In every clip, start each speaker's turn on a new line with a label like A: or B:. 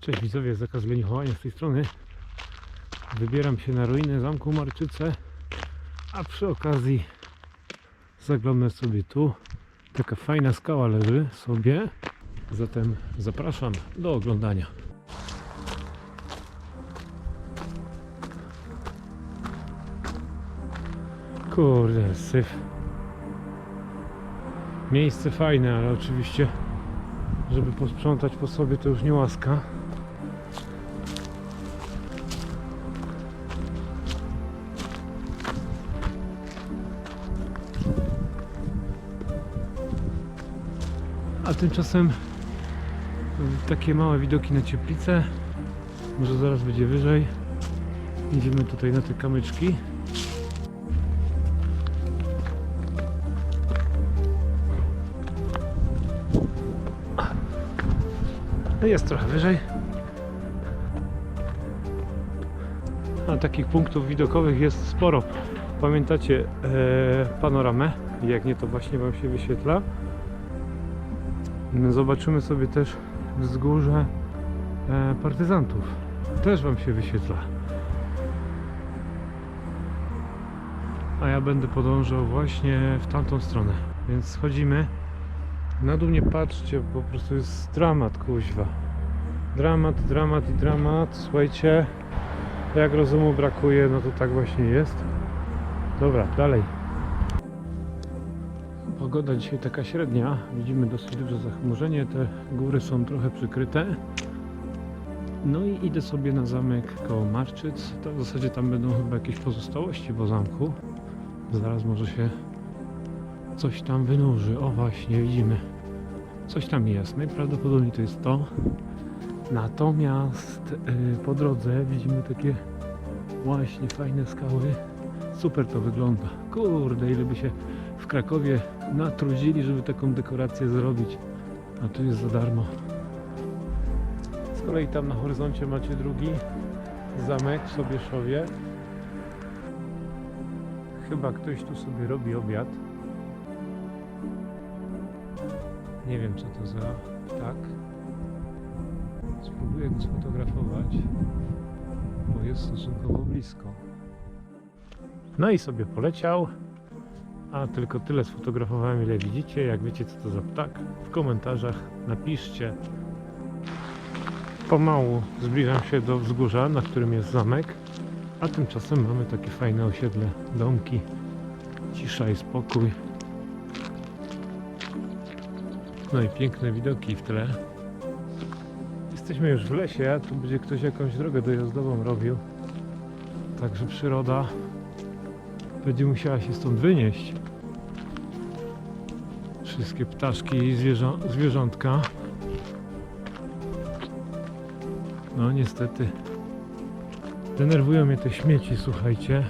A: Cześć widzowie, zakaz leniuchowania z tej strony. Wybieram się na ruiny zamku Marczyce, a przy okazji zaglądnę sobie tu. Taka fajna skała leży sobie, zatem zapraszam do oglądania. Kurde, syf. Miejsce fajne, ale oczywiście, żeby posprzątać po sobie to już nie łaska. A tymczasem takie małe widoki na cieplicę. Może zaraz będzie wyżej. Idziemy tutaj na te kamyczki. Jest trochę wyżej. A takich punktów widokowych jest sporo. Pamiętacie e, panoramę? Jak nie, to właśnie Wam się wyświetla. Zobaczymy sobie też wzgórze e, partyzantów. Też Wam się wyświetla. A ja będę podążał właśnie w tamtą stronę. Więc schodzimy. Na dół nie patrzcie, po prostu jest dramat, kuźwa. Dramat, dramat i dramat. Słuchajcie, jak rozumu brakuje, no to tak właśnie jest. Dobra, dalej. Pogoda dzisiaj taka średnia. Widzimy dosyć duże zachmurzenie. Te góry są trochę przykryte. No i idę sobie na zamek koło Marczyc. To w zasadzie tam będą chyba jakieś pozostałości po zamku. Zaraz może się coś tam wynurzy. O właśnie, widzimy. Coś tam jest. Najprawdopodobniej to jest to. Natomiast yy, po drodze widzimy takie właśnie fajne skały. Super to wygląda. Kurde, ile by się w Krakowie natrudzili, żeby taką dekorację zrobić. A tu jest za darmo. Z kolei tam na horyzoncie macie drugi zamek w Sobieszowie. Chyba ktoś tu sobie robi obiad. Nie wiem co to za ptak. Spróbuję go sfotografować, bo jest stosunkowo blisko. No i sobie poleciał. A tylko tyle sfotografowałem, ile widzicie. Jak wiecie, co to za ptak, w komentarzach napiszcie. Pomału zbliżam się do wzgórza, na którym jest zamek. A tymczasem mamy takie fajne osiedle, domki, cisza i spokój. No i piękne widoki w tle. Jesteśmy już w lesie, a tu będzie ktoś jakąś drogę dojazdową robił. Także przyroda będzie musiała się stąd wynieść. Wszystkie ptaszki i zwierzą zwierzątka. No niestety. Denerwują mnie te śmieci, słuchajcie.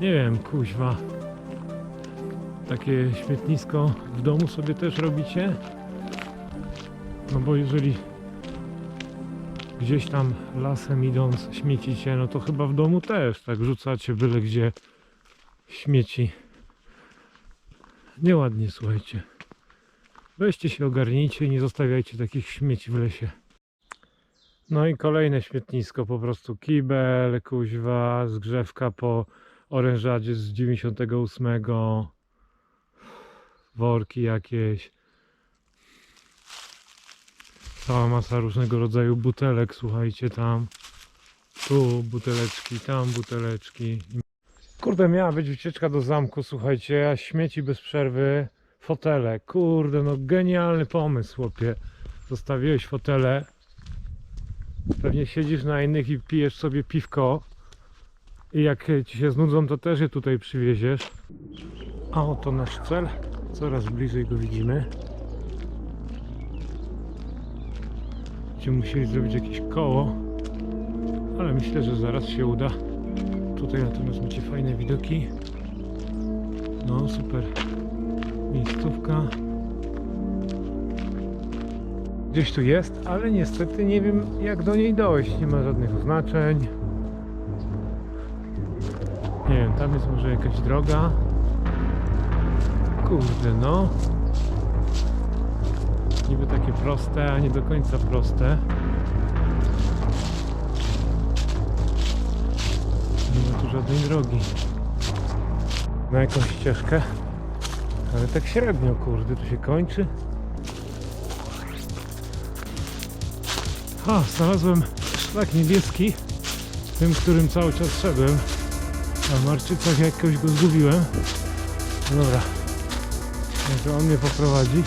A: Nie wiem, kuźwa. Takie śmietnisko w domu sobie też robicie? No bo jeżeli gdzieś tam lasem idąc śmiecicie, no to chyba w domu też tak rzucacie byle gdzie śmieci. Nieładnie, słuchajcie. Weźcie się, ogarnijcie i nie zostawiajcie takich śmieci w lesie. No i kolejne śmietnisko, po prostu kibel, kuźwa, zgrzewka po orężadzie z 98, worki jakieś, cała masa różnego rodzaju butelek, słuchajcie, tam, tu buteleczki, tam buteleczki. Kurde, miała być wycieczka do zamku, słuchajcie, a śmieci bez przerwy, fotele, kurde, no genialny pomysł, chłopie. Zostawiłeś fotele, pewnie siedzisz na innych i pijesz sobie piwko. I jak ci się znudzą, to też je tutaj przywieziesz. A oto nasz cel, coraz bliżej go widzimy. Będziemy musieli zrobić jakieś koło, ale myślę, że zaraz się uda. Tutaj natomiast macie fajne widoki. No super. Miejscówka. Gdzieś tu jest, ale niestety nie wiem jak do niej dojść. Nie ma żadnych oznaczeń. Nie wiem, tam jest może jakaś droga. Kurde no. Niby takie proste, a nie do końca proste. Nie ma tu żadnej drogi. Na jakąś ścieżkę. Ale tak średnio, kurde, tu się kończy. A, znalazłem szlak niebieski. Tym, którym cały czas szedłem. A marczycach jakoś go zgubiłem. Dobra, może on mnie poprowadzi.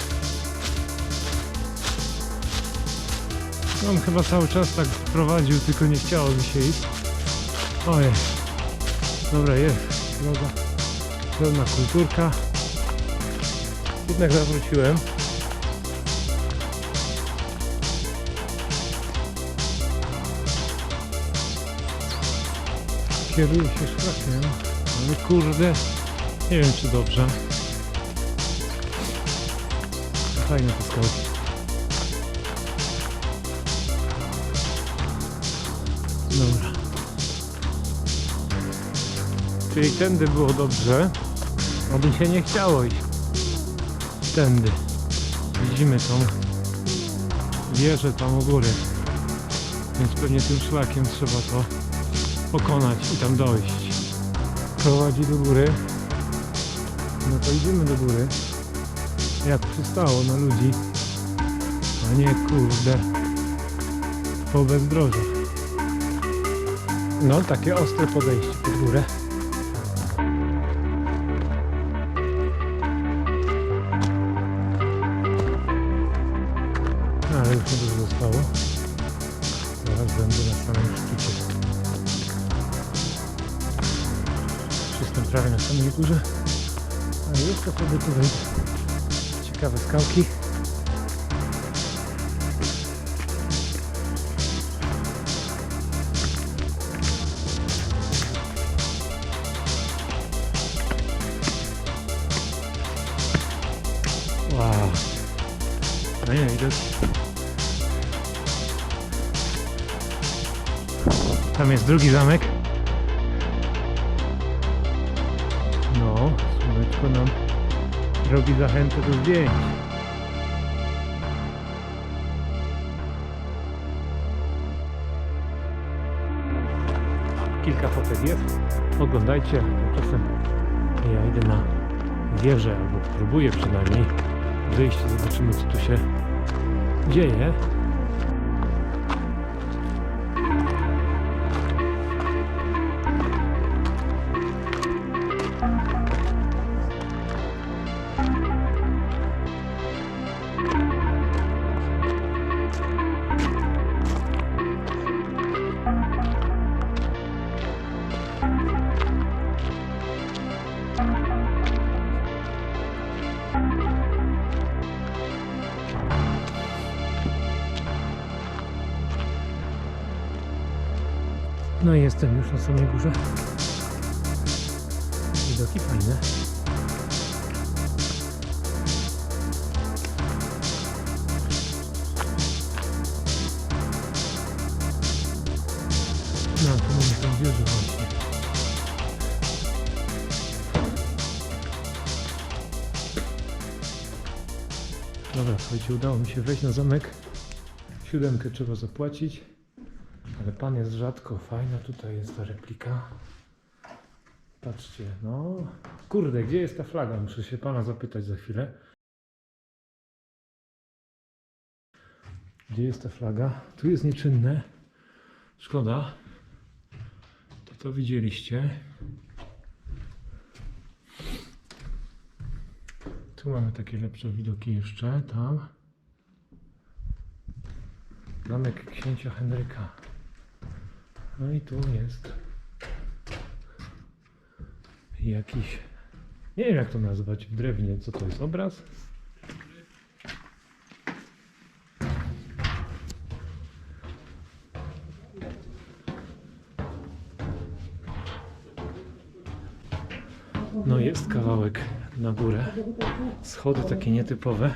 A: No, On chyba cały czas tak prowadził, tylko nie chciało mi się iść. Ojej. Dobra, jest. Droga. Pełna kulturka. Jednak zawróciłem. Kieruję się szlakiem. Ale kurde. Nie wiem czy dobrze. Fajne te skałki. Dobra. Czyli tędy było dobrze, aby się nie chciało iść. Tędy. Widzimy tą wieżę tam u góry. Więc pewnie tym szlakiem trzeba to pokonać i tam dojść. Prowadzi do góry. No to idziemy do góry. Jak przystało na ludzi. A nie kurde. Po bezdrożu. No, takie ostre podejście pod górę. No, ale już niedużo zostało. Zaraz będę na samym szczycie. Już Jestem prawie na samej górze. A jeszcze sobie tu wejdę. Ciekawe skałki. Wow. No nie widać. Tam jest drugi zamek. No, słoneczko nam robi zachętę do zdjęć. Kilka fotek jest. Oglądajcie. Tymczasem ja idę na wieżę, albo próbuję przynajmniej wyjść. Zobaczymy, co tu się dzieje. No i jestem już na samej górze. Widoki fajne. No, tu mamy tę wieżę właśnie. Dobra, słuchajcie, udało mi się wejść na zamek. Siódemkę trzeba zapłacić. Ale pan jest rzadko, fajna tutaj jest ta replika. Patrzcie, no. Kurde, gdzie jest ta flaga? Muszę się pana zapytać za chwilę. Gdzie jest ta flaga? Tu jest nieczynne. Szkoda. To to widzieliście. Tu mamy takie lepsze widoki jeszcze, tam. Zamek księcia Henryka. No i tu jest jakiś, nie wiem jak to nazwać w drewnie, co to jest, obraz? No jest kawałek na górę, schody takie nietypowe.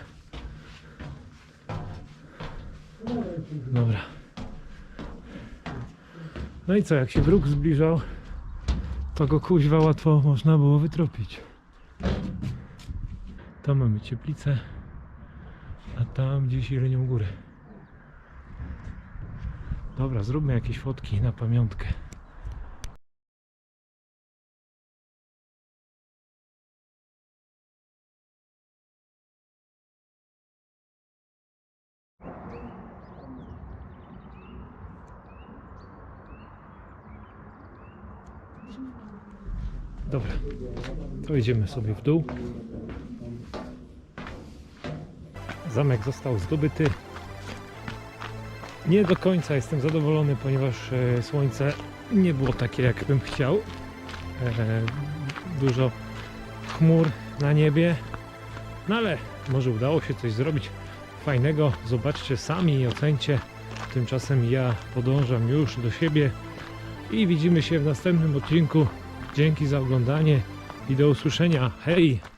A: Dobra. No i co, jak się wróg zbliżał, to go kuźwa łatwo można było wytropić. Tam mamy cieplicę, a tam gdzieś Jelenią Górę. Dobra, zróbmy jakieś fotki na pamiątkę. Dobra, to idziemy sobie w dół. Zamek został zdobyty. Nie do końca jestem zadowolony, ponieważ e, słońce nie było takie, jak bym chciał. E, dużo chmur na niebie. No ale może udało się coś zrobić fajnego. Zobaczcie sami i ocencie. Tymczasem ja podążam już do siebie i widzimy się w następnym odcinku. Dzięki za oglądanie i do usłyszenia. Hej!